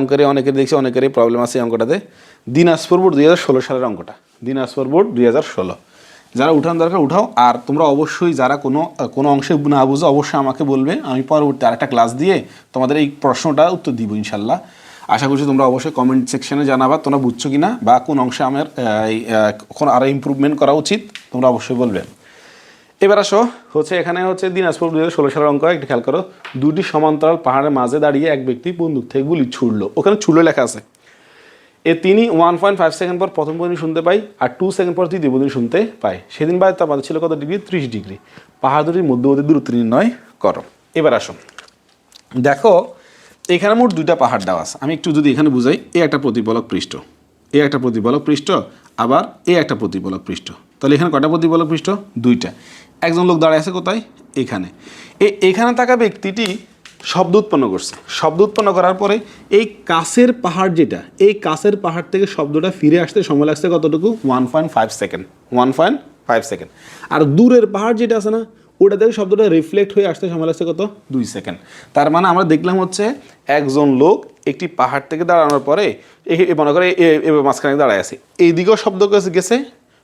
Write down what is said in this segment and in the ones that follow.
অঙ্কেরই অনেকের দেখছি অনেকেরই প্রবলেম আছে এই অঙ্কটাতে। দিনাজপুর বোর্ড দুই হাজার ষোলো সালের অঙ্কটা। দিনাজপুর বোর্ড দুই হাজার ষোলো। যারা উঠান দরকার, উঠাও। আর তোমরা অবশ্যই যারা কোনো কোনো অংশে না বুঝো, অবশ্যই আমাকে বলবে। আমি পরবর্তী আরেকটা ক্লাস দিয়ে তোমাদের এই প্রশ্নটা উত্তর দিব ইনশাল্লাহ। আশা করছি তোমরা অবশ্যই কমেন্ট সেকশনে জানাবা, তোমরা বুঝছ কি না বা কোন অংশে আমার আরও ইম্প্রুভমেন্ট করা উচিত, তোমরা অবশ্যই বলবে। এবার আসো, হচ্ছে এখানে হচ্ছে দিনাজপুর দুই হাজার ষোলো সালের অঙ্ক, একটি খেয়াল করো। দুটি সমান্তরাল পাহাড়ের মাঝে দাঁড়িয়ে এক ব্যক্তি বন্দুক থেকে গুলি ছুড়লো। ওখানে ছুড়লো লেখা আছে। এ তিনি ওয়ান পয়েন্ট ফাইভ সেকেন্ড পর প্রথম বন্ধু শুনতে পাই আর টু সেকেন্ড পর তৃতীয় বন্ধু শুনতে পাই। সেদিন বাদ তাপমাত্রা ছিল কত ডিগ্রি? ত্রিশ ডিগ্রি। পাহাড় দুটির মধ্যবর্তী দূরত্ব নির্ণয় করো। এবার আসো। দেখো, এখানে মোট দুইটা পাহাড় দেওয়া আছে। আমি একটু যদি এখানে বুঝাই, এ একটা প্রতিফলক পৃষ্ঠ, এ একটা প্রতিফলক পৃষ্ঠ, আবার এ একটা প্রতিফলক পৃষ্ঠ। তাহলে এখানে কটা প্রতিফলক পৃষ্ঠ? দুইটা। একজন লোক দাঁড়ায় আছে কোথায়? এখানে। এ এখানে থাকা ব্যক্তিটি শব্দ উৎপন্ন করছে। শব্দ উৎপন্ন করার পরে এই কাছের পাহাড় যেটা এই কাছের পাহাড় থেকে শব্দটা ফিরে আসতে সময় লাগছে কতটুকু? One point five second one point five second আর দূরের পাহাড় যেটা আছে না ওটা থেকে শব্দটা রিফ্লেক্ট হয়ে আসতে সময় লাগছে কত? দুই সেকেন্ড তার মানে আমরা দেখলাম হচ্ছে একজন লোক একটি পাহাড় থেকে দাঁড়ানোর পরে মনে করে মাঝখানে দাঁড়ায় আছে। এইদিকেও শব্দ গেছে?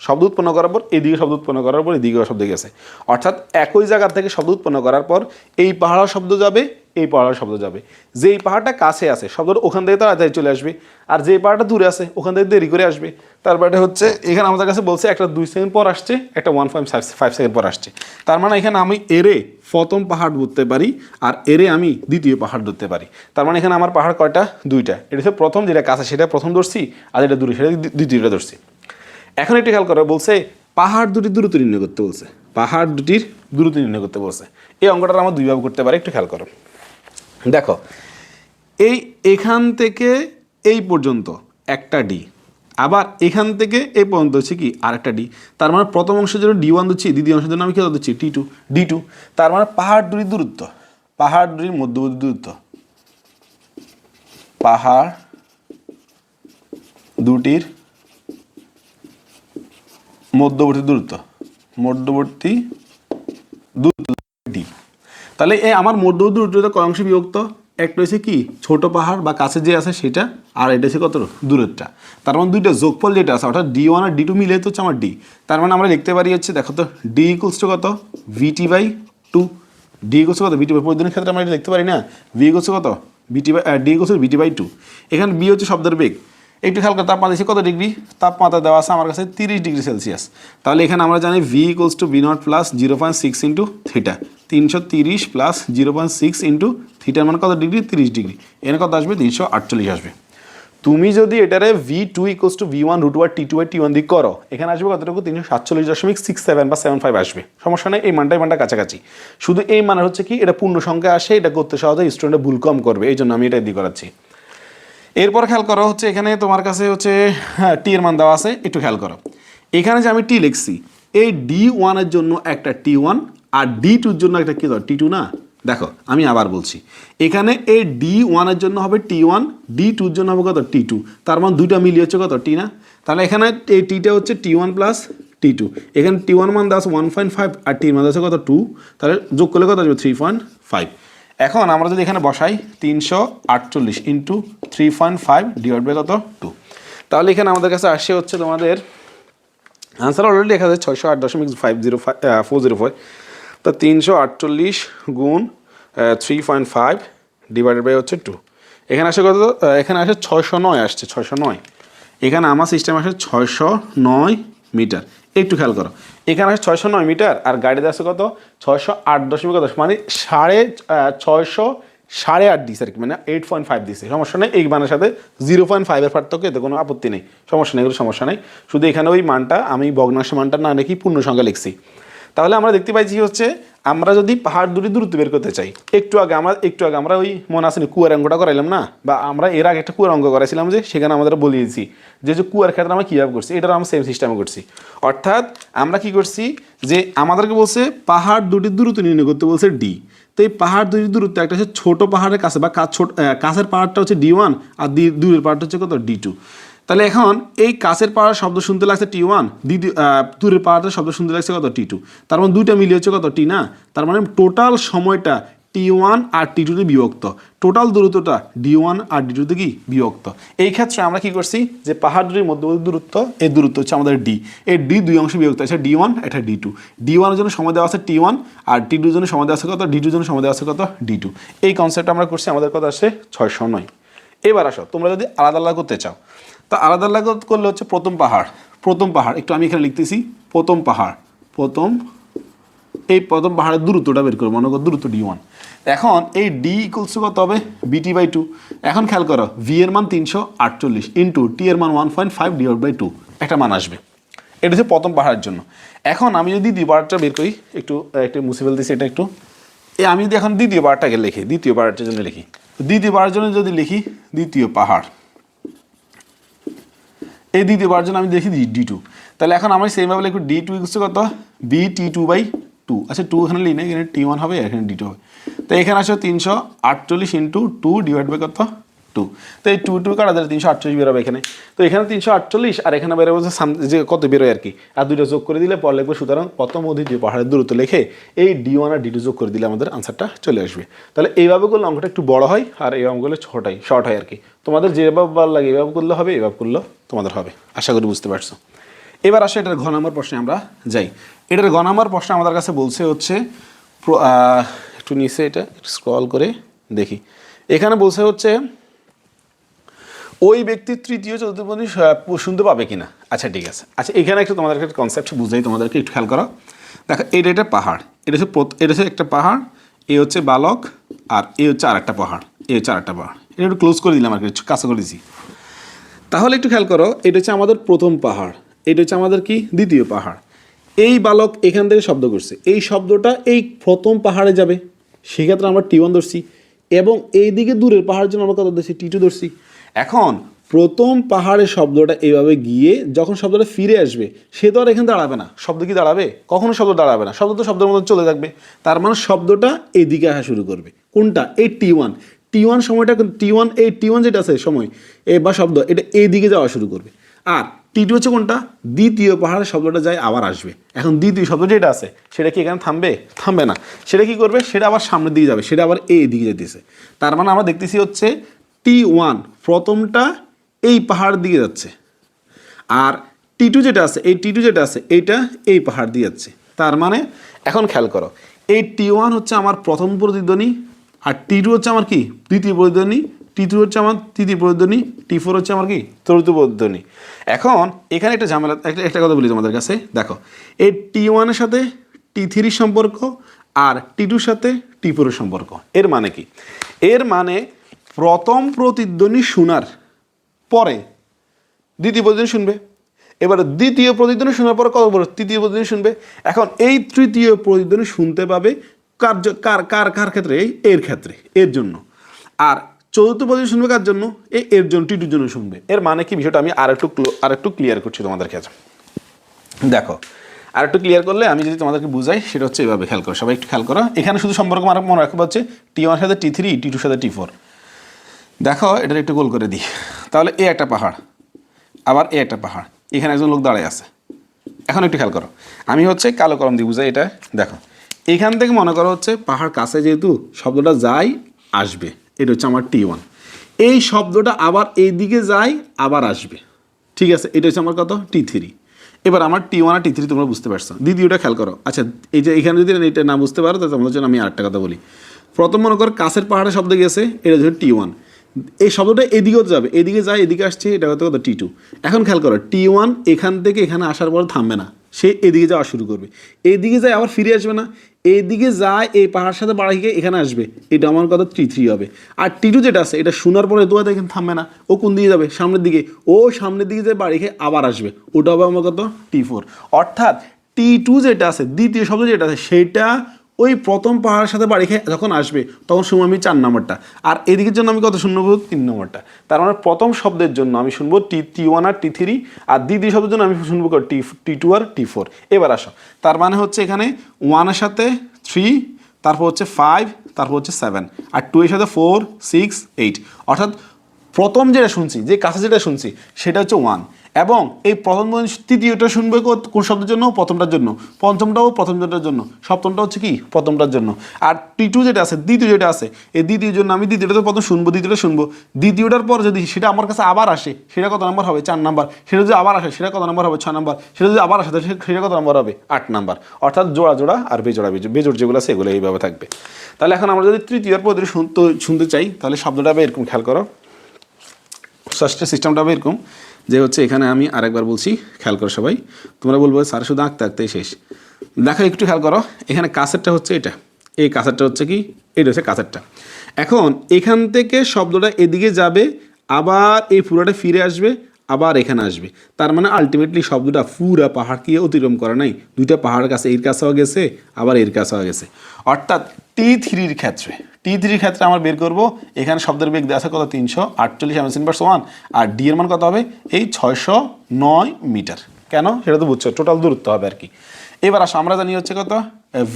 শব্দ উৎপন্ন করার পর এদিকে শব্দ উৎপন্ন করার পর এদিকেও শব্দ গেছে। অর্থাৎ একই জায়গার থেকে শব্দ উৎপন্ন করার পর এই পাহাড়ের শব্দ যাবে, এই পাহাড়ের শব্দ যাবে। যেই পাহাড়টা কাছে আছে, শব্দটা ওখান থেকে তাড়াতাড়ি চলে আসবে। আর যে পাহাড়টা দূরে আছে, ওখান থেকে দেরি করে আসবে। তারপরে হচ্ছে এখানে আমাদের কাছে বলছে একটা দুই সেকেন্ড পর আসছে, একটা ওয়ান পয়েন্ট ফাইভ সেকেন্ড পর আসছে। তার মানে এখানে আমি এরে প্রথম পাহাড় ধরতে পারি আর এরে আমি দ্বিতীয় পাহাড় ধরতে পারি। তার মানে এখানে আমার পাহাড় কয়টা? দুইটা। এটা হচ্ছে প্রথম যেটা কাছে, সেটা প্রথম ধরছি আর যেটা দূরে, সেটা দ্বিতীয়টা ধরছি। এখন একটু খেয়াল করো, বলছে পাহাড় দুটির দূরত্ব নির্ণয় করতে বলছে। পাহাড় দুটির দূরত্ব নির্ণয় করতে বলছে। এই অঙ্কটা আমরা দুইভাবে করতে পারি, একটু খেয়াল করো। দেখো, এই এখান থেকে এই পর্যন্ত একটা ডি আবার এখান থেকে এই পর্যন্ত হচ্ছে কি আরেকটা ডি তার মানে প্রথম অংশের জন্য ডি ওয়ান দিচ্ছি, দ্বিতীয় অংশের জন্য আমি খেয়াল দিচ্ছি টি টু ডি টু তার মানে পাহাড় দুটির দূরত্ব, পাহাড় দুটির মধ্যবর্তী দূরত্ব। পাহাড় দুটির মধ্যবর্তী দূরত্ব। মধ্যবর্তী দূরত্ব ডি তাহলে এই আমার মধ্যবর্তী দূরত্বটা কয় অংশে বিভক্ত? একটা হচ্ছে কি? ছোট পাহাড় বা কাছে যে আছে সেটা, আর এটা হচ্ছে কত? দূরেরটা তার মানে দুইটা যোগফল যেটা আছে, অর্থাৎ ডি ওয়ান আর ডি টু মিলে তো হচ্ছে আমার ডি তার মানে আমরা লিখতে পারি হচ্ছে, দেখো তো ডি ইকুয়ালস টু কত? VT by two D equals কত? বিটি বাই প্রতিদিনের ক্ষেত্রে আমরা এটা লিখতে পারি না। ভি ইকুয়ালস কত? BT by D equals BT by two এখানে বি হচ্ছে শব্দের বেগ। একটু খেয়াল করে তাপমাত্রা দিচ্ছে কত ডিগ্রি? তাপমাত্রা দেওয়া আছে আমার কাছে তিরিশ ডিগ্রি সেলসিয়াস। তাহলে এখানে আমরা জানি V equals two V naught plus zero point six into theta তিনশো তিরিশ plus zero point six into থিটার মানে কত ডিগ্রি? তিরিশ ডিগ্রি। এখানে কত আসবে? তিনশো আটচল্লিশ আসবে। তুমি যদি এটারে V two equals two V one root over T two আর টি ওয়ান দিক করো, এখানে আসবে কতটুকু? তিনশো সাতচল্লিশ দশমিক সিক্স সেভেন বা সেভেন ফাইভ আসবে। সমস্যা নেই, এই মানটা এই মানটা কাছাকাছি। শুধু এই মানে হচ্ছে কি? এটা পূর্ণ সংখ্যা আসে, এটা করতে সহজে স্টুডেন্টরা ভুল কম করবে, এই জন্য আমি এটা দিয়ে করাচ্ছি। এরপর খেয়াল করো হচ্ছে এখানে তোমার কাছে হচ্ছে হ্যাঁ টি এর মান দেওয়া আছে, একটু খেয়াল করো। এখানে যে আমি টি লিখছি, এই ডি ওয়ানের জন্য একটা টি ওয়ান আর ডি টুর জন্য একটা কি টি টু না? দেখো, আমি আবার বলছি। এখানে এই ডি ওয়ানের জন্য হবে টি ওয়ান ডি টুর জন্য হবে কত? টি টু তার মানে দুইটা মিলিয়ে হচ্ছে কত? টি না? তাহলে এখানে এই টিটা হচ্ছে T one plus T two এখানে টি ওয়ান মান আছে ওয়ান পয়েন্ট ফাইভ আর টির মান আছে কত? টু তাহলে যোগ করলে কত আসবে? থ্রি পয়েন্ট ফাইভ এখন আমরা যদি এখানে বসাই তিনশো আটচল্লিশ into three point five divide by কত? টু তাহলে এখানে আমাদের কাছে আসে হচ্ছে তোমাদের আনসার অলরেডি দেখা যাচ্ছে ছয়শো আট দশমিক five zero five four zero five তো তিনশো আটচল্লিশ গুণ three point five divided by হচ্ছে টু এখানে আসে কত? এখানে আসে ছয়শো নয় আসছে, ছয়শো নয়। এখানে আমার সিস্টেম আসে ছয়শো নয় মিটার একটু খেয়াল করো। এখানে আছে ছয়শো নয় মিটার আর গাড়িতে আছে কত? ছয়শো আট দশমিক দশ মানে সাড়ে ছয়শো সাড়ে আট দিছে আর কি মানে এইট পয়েন্ট ফাইভ দিছে সমস্যা নেই, এই মানের সাথে জিরো পয়েন্ট ফাইভের পার্থক্য এতে কোনো আপত্তি নেই। সমস্যা নেই এগুলো সমস্যা নেই। শুধু এখানে ওই মানটা, আমি ভগ্নাংশ মানটা না রেখেই পূর্ণ সংখ্যা লিখছি। তাহলে আমরা দেখতে পাইছি হচ্ছে, আমরা যদি পাহাড় দুটি দূরত্ব বের করতে চাই, একটু আগে আমরা একটু আগে আমরা ওই মনে আসেনি কুয়ার অঙ্কটা করাইলাম না? বা আমরা এর আগে একটা কুয়ার অঙ্ক করাইছিলাম যে সেখানে আমাদের বলিয়েছি যে যে কুয়ার ক্ষেত্রে আমরা কীভাবে করছি এটা আমরা সেম সিস্টেমে করছি। অর্থাৎ আমরা কি করছি যে আমাদেরকে বলছে পাহাড় দুটির দূরত্ব নির্ণয় করতে বলছে ডি তো এই পাহাড় দুটির দূরত্ব, একটা হচ্ছে ছোট পাহাড়ের কাছে বা কাছ ছোট কাছের পাহাড়টা হচ্ছে ডি ওয়ান আর দূরের পাহাড়টা হচ্ছে কত? ডি টু তাহলে এখন এই কাছের পাহাড় শব্দ শুনতে লাগছে টি ওয়ান দ্বিতীয় দূরের পাহাড়ের শব্দ শুনতে লাগছে কত টি টু তার মানে দুইটা মিলিয়ে হচ্ছে কত টি না? তার মানে টোটাল সময়টা টি ওয়ান আর টি টুতে বিভক্ত। টোটাল দূরত্বটা ডি ওয়ান আর ডি টুতে কি? বিভক্ত। এই ক্ষেত্রে আমরা কি করছি? যে পাহাড় দুটির মধ্যবর্তী দূরত্ব, এই দূরত্ব হচ্ছে আমাদের ডি এই ডি দুই অংশে বিভক্ত আছে ডি ওয়ান এটা ডি টু ডি ওয়ানের জন্য সময় দেওয়া আছে টি ওয়ান আর টি টুর জন্য সময় দেওয়া আছে কত? ডি টুর জন্য সময় দেওয়া আছে কত? ডি টু এই কনসেপ্ট আমরা করছি, আমাদের কথা আসছে ছয়শো নয়। এবার আসো, তোমরা যদি আলাদা আলাদা করতে চাও তো আলাদা আলাদা করলে হচ্ছে প্রথম পাহাড় প্রথম পাহাড়, একটু আমি এখানে লিখতেছি, প্রথম পাহাড়, প্রথম, এই প্রথম পাহাড়ের দূরত্বটা বের করব মনে করো দূরত্ব ডি ওয়ান এখন এই ডি ইকুয়ালস কত হবে? বিটি বাই টু এখন খেয়াল করো ভি এর মান তিনশো আটচল্লিশ ইন্টু টি এর মান one point five divide by two একটা মান আসবে। এটা হচ্ছে প্রথম পাহাড়ের জন্য। এখন আমি যদি দ্বিতীয় পাহাড়টা বের করি, একটু একটু মুছে ফেলতেছি এটা একটু। এ, আমি যদি এখন দ্বিতীয় পাহাড়টাকে লিখি, দ্বিতীয় পাহাড়টার জন্য লিখি। দ্বিতীয় পাহাড়ের জন্য যদি লিখি, দ্বিতীয় পাহাড়। এই দিয়ে পাহাড়ের জন্য আমি দেখি ডি টু তাহলে এখন আমি সেইভাবে লিখব ডি টু ইকুয়াল কত? B T two by two আচ্ছা টু এখানে লিখি এখানে টি ওয়ান হবে এখানে ডি টু হবে। তো এখানে আসো তিনশো আটচল্লিশ ইন্টু টু ডিভাইড বাই কত? টু তো এই টু টু কাটা দিলে তিনশো আটচল্লিশ বেরোবে এখানে। তো এখানে তিনশো আটচল্লিশ আর এখানে বেরোবে যে কত বেরোয় আর কি। আর দুটো যোগ করে দিলে পর লিখবে সুতরাং প্রথম অধি যে পাহাড়ের দূরত্ব লিখে এই ডি ওয়ান আর ডি টু যোগ করে দিলে আমাদের আনসারটা চলে আসবে। তাহলে এইভাবে করলে অঙ্কটা একটু বড় হয় আর এই অঙ্কগুলো ছোটাই শর্ট হয় আর কি। তোমাদের যেভাবে ভালো লাগে এভাবে করলে হবে, এভাবে করলেও তোমাদের হবে। আশা করি বুঝতে পারছ। এবার আসে এটার ঘ নম্বর প্রশ্নে আমরা যাই। এটার ঘ নম্বর প্রশ্নে আমাদের কাছে বলছে হচ্ছে একটু নিচে এটা স্ক্রল করে দেখি। এখানে বলছে হচ্ছে ওই ব্যক্তির তৃতীয় চতুর্থপদী শুনতে পাবে কিনা? আচ্ছা ঠিক আছে। আচ্ছা এখানে একটু তোমাদেরকে একটা কনসেপ্ট বুঝাই, তোমাদেরকে একটু খেয়াল করো। দেখো, এটা একটা পাহাড়। এটা হচ্ছে এটা হচ্ছে একটা পাহাড়, এ হচ্ছে বালক, আর এ হচ্ছে আর একটা পাহাড়। এ হচ্ছে আর একটা পাহাড়। এটা একটু ক্লোজ করে দিলাম আর কি, একটু কাছে করে দিছি। তাহলে একটু খেয়াল করো, এটা হচ্ছে আমাদের প্রথম পাহাড়। এটা হচ্ছে আমাদের কি? দ্বিতীয় পাহাড়। এই বালক এখান থেকে শব্দ করছে। এই শব্দটা এই প্রথম পাহাড়ে যাবে। সেক্ষেত্রে আমরা টি ওয়ান ধরছি। এবং এই দিকে দূরের পাহাড়ের জন্য আমরা কত ধরছি? টি টু ধরছি। এখন প্রথম পাহাড়ের শব্দটা এইভাবে গিয়ে যখন শব্দটা ফিরে আসবে, সে তো আর এখানে দাঁড়াবে না। শব্দ কি দাঁড়াবে? কখনো শব্দ দাঁড়াবে না। শব্দ তো শব্দের মধ্যে চলে থাকবে। তার মানে শব্দটা এইদিকে আসা শুরু করবে। কোনটা? এই টি ওয়ান টি ওয়ান সময়টা টি ওয়ান এই টি ওয়ান যেটা আছে সময়, এ বা শব্দ, এটা এই দিকে যাওয়া শুরু করবে। আর টি টু হচ্ছে কোনটা? দ্বিতীয় পাহাড়ের শব্দটা যায় আবার আসবে। এখন দ্বিতীয় শব্দ যেটা আছে, সেটা কি এখানে থামবে? থামবে না। সেটা কি করবে? সেটা আবার সামনের দিকে যাবে। সেটা আবার এই দিকে যেতেছে। তার মানে আমরা দেখতেছি হচ্ছে টি ওয়ান প্রথমটা এই পাহাড় দিয়ে যাচ্ছে। আর টি টু যেটা আছে, এই টি টু যেটা আছে এইটা এই পাহাড় দিয়ে যাচ্ছে। তার মানে এখন খেয়াল করো, এই টি ওয়ান হচ্ছে আমার প্রথম প্রতিধ্বনি, আর টি টু হচ্ছে আমার কি? দ্বিতীয় প্রতিধ্বনি টি থ্রি হচ্ছে আমার তৃতীয় প্রতিধ্বনি টি ফোর হচ্ছে আমার কি? চতুর্থ প্রতিধ্বনি। এখন, এখানে একটা ঝামেলা, একটা একটা কথা বলি তোমাদের কাছে, দেখো, এই টি ওয়ানের সাথে টি থ্রির সম্পর্ক, আর টি টুর সাথে টি ফোরের সম্পর্ক। এর মানে কি? এর মানে প্রথম প্রতিধ্বনি শোনার পরে দ্বিতীয় প্রতিদিন শুনবে। এবার দ্বিতীয় প্রতিদিন শোনার পরে কত বড় তৃতীয় প্রতিদিন শুনবে। এখন এই তৃতীয় প্রতিদিন শুনতে পাবে কার্য কার কার কার ক্ষেত্রে? এই এর ক্ষেত্রে, এর জন্য। আর চতুর্থ প্রতিদিন শুনবে কার জন্য? এই এর জন্য টিটুর জন্য শুনবে। এর মানে কি? বিষয়টা আমি আর একটু আর একটু ক্লিয়ার করছি তোমাদের কাছে। দেখো আর একটু ক্লিয়ার করলে আমি যদি তোমাদেরকে বুঝাই, সেটা হচ্ছে এভাবে খেয়াল করো। সবাই একটু খেয়াল করো। এখানে শুধু সম্পর্ক আমার মনে রাখব হচ্ছে টি ওয়ান সাথে টি থ্রি টি টুর সাথে টি ফোর দেখো, এটার একটু গোল করে দিই। তাহলে এ একটা পাহাড়, আবার এ একটা পাহাড়। এখানে একজন লোক দাঁড়ায় আছে। এখন একটু খেয়াল করো। আমি হচ্ছে কালো কলম দিয়ে বুঝাই এটা। দেখো, এখান থেকে মনে করো হচ্ছে পাহাড় কাছে যেহেতু শব্দটা যায়, আসবে। এটা হচ্ছে আমার টি ওয়ান এই শব্দটা আবার এই দিকে যায়, আবার আসবে। ঠিক আছে, এটা হচ্ছে আমার কত? টি থ্রি এবার আমার টি ওয়ান আর টি থ্রি তোমরা বুঝতে পারছ। দ্বিতীয়টা খেয়াল করো। আচ্ছা এই যে এখানে যদি এটা না বুঝতে পারো, তাহলে তোমাদের জন্য আমি আরেকটা কথা বলি। প্রথম মনে করো কাছের পাহাড়ে শব্দ গেছে এটা হচ্ছে টি ওয়ান এই শব্দটা এদিকেও যাবে। এদিকে যায়, এদিকে আসছে, এটা কত কত টি টু এখন খেয়াল করো টি ওয়ান এখান থেকে এখানে আসার পর থামবে না। সে এদিকে যাওয়া শুরু করবে। এদিকে যায়, আবার ফিরে আসবে না। এদিকে যায়, এই পাহাড়ের সাথে বাড়ি গিয়ে এখানে আসবে। এটা আমার কথা টি থ্রি হবে। আর টি টু যেটা আছে, এটা শোনার পরে দোয়া দেখেন থামবে না। ও কোন দিকে যাবে? সামনের দিকে। ও সামনের দিকে যায় বাড়ি খেয়ে আবার আসবে। ওটা হবে আমার কত টি ফোর অর্থাৎ টি টু যেটা আছে, দ্বিতীয় শব্দ যেটা আছে, সেটা ওই প্রথম পাহাড়ের সাথে বাড়ি খেয়ে যখন আসবে, তখন শুনব আমি চার নম্বরটা। আর এদিকের জন্য আমি কত শুনব তিন নম্বরটা। তার মানে প্রথম শব্দের জন্য আমি শুনব টি টি ওয়ান আর টি থ্রি, আর দ্বিতীয় শব্দের জন্য আমি শুনব টি টি টু আর টি ফোর। এবার আসো। তার মানে হচ্ছে এখানে ওয়ানের সাথে থ্রি, তারপর হচ্ছে ফাইভ, তারপর হচ্ছে সেভেন, আর টু এর সাথে ফোর, সিক্স, এইট। অর্থাৎ প্রথম যেটা শুনছি, যে কাছে যেটা শুনছি, সেটা হচ্ছে ওয়ান। এবং এই প্রথম তৃতীয়টা শুনবে কোন শব্দের জন্য? প্রথমটার জন্য। পঞ্চমটাও প্রথমটার জন্য। সপ্তমটা হচ্ছে কি? প্রথমটার জন্য। আর টি টু যেটা আছে, দ্বিতীয় যেটা আছে, এই দ্বিতীয় জন্য আমি দ্বিতীয়টা তো প্রথম শুনব, দ্বিতীয়টা শুনব। দ্বিতীয়টার পর যদি সেটা আমার কাছে আবার আসে, সেটা কত নাম্বার হবে? চার নাম্বার। সেটা যদি আবার আসে, সেটা কত নাম্বার হবে? ছয় নাম্বার। সেটা যদি আবার আসে, তাহলে সেটা কত নাম্বার হবে? আট নাম্বার। অর্থাৎ জোড়া জোড়া আর বেজোড়া বেজোড় বেজোড় যেগুলো আছে, এগুলো এইভাবে থাকবে। তাহলে এখন আমরা যদি তৃতীয় পদ্ধতি শুনতে শুনতে চাই, তাহলে শব্দটা এরকম খেয়াল করো। ষষ্ঠের সিস্টেমটা এরকম যে হচ্ছে এখানে আমি আরেকবার বলছি, খেয়াল করো সবাই। তোমরা বলব, স্যার, শুধু আঁকতে আঁকতেই শেষ। দেখো, একটু খেয়াল করো, এখানে কাসেরটা হচ্ছে এটা। এই কাসেরটা হচ্ছে কি? এটা হচ্ছে কাসেরটা এখন এখান থেকে শব্দটা এদিকে যাবে, আবার এই পুরোটা ফিরে আসবে, আবার এখানে আসবে। তার মানে আলটিমেটলি শব্দটা পুরা পাহাড়কে অতিক্রম করে নাই? দুইটা পাহাড়ের কাছে, এর কাছেও গেছে, আবার এর কাছেও গেছে। অর্থাৎ টি থ্রির ক্ষেত্রে টি থ্রির ক্ষেত্রে আমার বের করব। এখানে শব্দের বেগ দেওয়া আছে কত? তিনশো আটচল্লিশ এমএস ইনভার্স ওয়ান আর ডি এর মান কত হবে? এই ছয়শো নয় মিটার। কেন? সেটা তো বুঝছ টোটাল দূরত্ব হবে আর কি। এবার আসো, আমরা জানি হচ্ছে কত?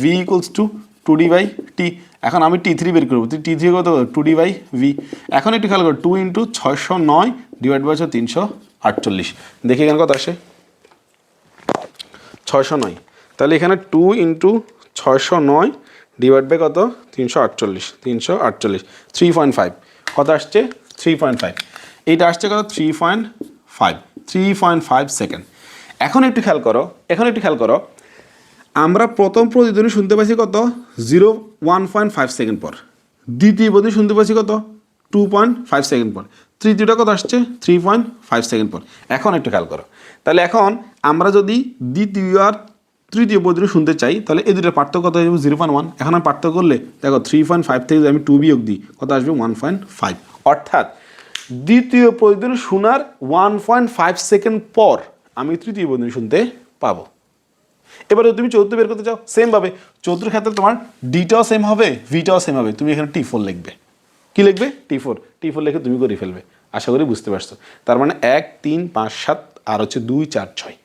V equals two two D by T এখন আমি টি থ্রি বের করব। তুই টি থ্রি কত? টু ডি বাই ভি এখন একটু খেয়াল করো টু ইন্টু ছয়শো নয় ডিভাইড বাই হচ্ছে তিনশো আটচল্লিশ। দেখি এখানে কত আসে? ছয়শো নয়। তাহলে এখানে টু ইন্টু ছয়শো নয় ডিভাইড বাই কত? তিনশো আটচল্লিশ। তিনশো আটচল্লিশ। থ্রি পয়েন্ট ফাইভ কত আসছে? থ্রি পয়েন্ট ফাইভ এইটা আসছে কত? Three point five three point five second এখন একটু খেয়াল করো, এখন একটু খেয়াল করো। আমরা প্রথম প্রতিধ্বনি শুনতে পাইছি কত? Zero one point five second পর। দ্বিতীয় প্রতিধ্বনি শুনতে পাইছি কত? টু পয়েন্ট ফাইভ সেকেন্ড পর। তৃতীয়টা কত আসছে? থ্রি পয়েন্ট ফাইভ সেকেন্ড পর। এখন একটু খেয়াল করো। তাহলে এখন আমরা যদি দ্বিতীয় আর তৃতীয় প্রতিধ্বনি শুনতে চাই, তাহলে এই দুটোর পার্থক্য কত হয়ে যাবে? জিরো পয়েন্ট ওয়ান এখন আমি পার্থক্য করলে, দেখো থ্রি পয়েন্ট ফাইভ থেকে আমি টু বিয়োগ দিই, কত আসবে? ওয়ান পয়েন্ট ফাইভ অর্থাৎ দ্বিতীয় প্রতিধ্বনি শোনার ওয়ান পয়েন্ট ফাইভ সেকেন্ড পর আমি তৃতীয় প্রতিধ্বনি শুনতে পাবো। এবারে তুমি চৌদ্দ বের করতে চাও সেম ভাবে। চৌদ্দর ক্ষেত্রে তোমার ডিটাও সেম হবে ভিটাও সেম হবে। তুমি এখানে টি ফোর লিখবে। কী লিখবে? টি ফোর টি ফোর লিখে তুমি করে ফেলবে। আশা করি বুঝতে পারছ। তার মানে এক, তিন, পাঁচ, সাত, আর হচ্ছে দুই, চার, ছয়।